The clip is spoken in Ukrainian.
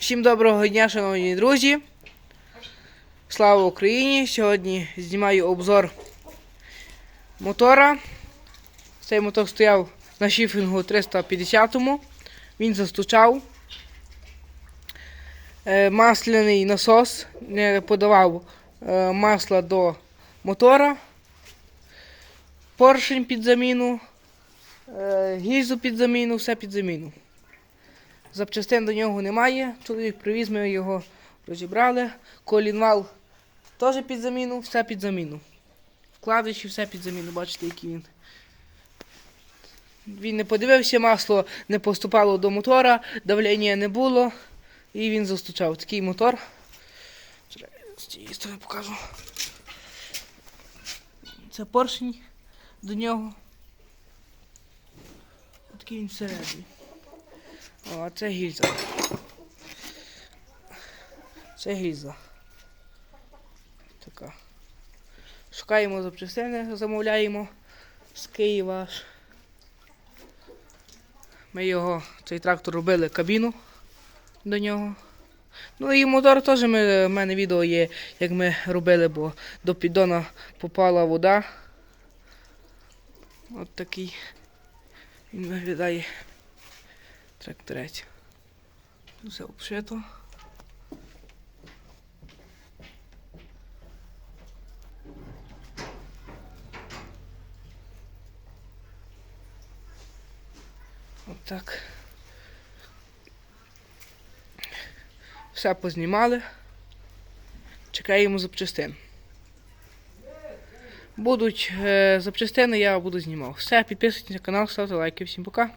Всім доброго дня, шановні друзі. Слава Україні! Сьогодні знімаю обзор мотора. Цей мотор стояв на шифінгу 350-му. Він застучав. Е, Масляний насос не подавав е, масла до мотора. Поршень під заміну, е, гільзу під заміну, все під заміну. Запчастин до нього немає. Чоловік привіз, ми його розібрали. Колінвал теж під заміну, все під заміну. Вкладиші, все під заміну, бачите, який він. Він не подивився, масло не поступало до мотора, давлення не було. І він застучав. Такий мотор. З цієї сторони покажу. Це поршень до нього. Такий він всередині. О, це гільза. Це гільза. Така. Шукаємо запчастини, замовляємо з Києва. Ми його, цей трактор робили кабіну до нього. Ну і мотор теж ми, в мене відео є, як ми робили, бо до піддона попала вода. От такий він виглядає тракторець. Тут Все обшито. От так. Все познімали. Чекаємо запчастин. Будуть е, запчастини, я буду знімав. Все, підписуйтесь на канал, ставте лайки. Всім пока.